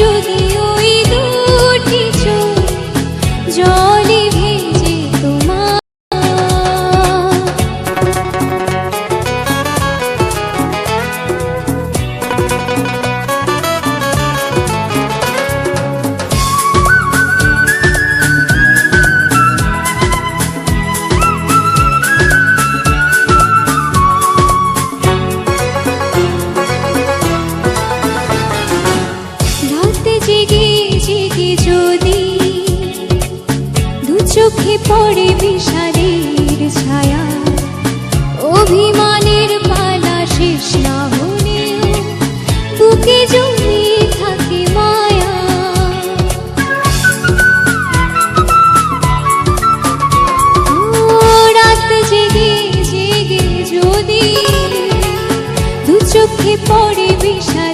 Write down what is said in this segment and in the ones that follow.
যদি ওই দুটি চোখ চোখে পড়ে বিষাদের ছায়া। অভিমানের পালা শেষ না হলেও বুকে জমিয়ে থাকে মায়া। রাত জেগে জেগে যদি দু চোখে পড়ে বিষাদের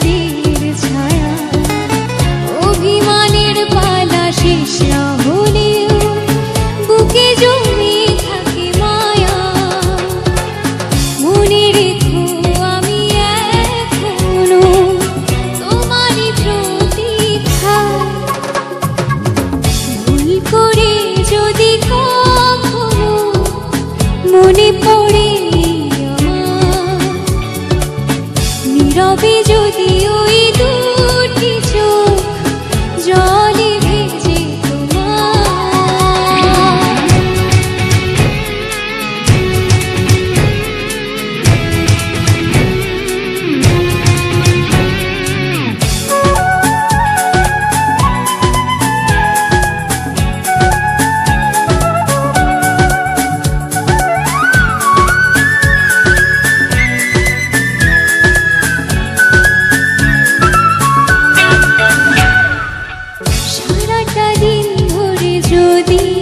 মনে পড়ে নীরবে যদি ওই যদি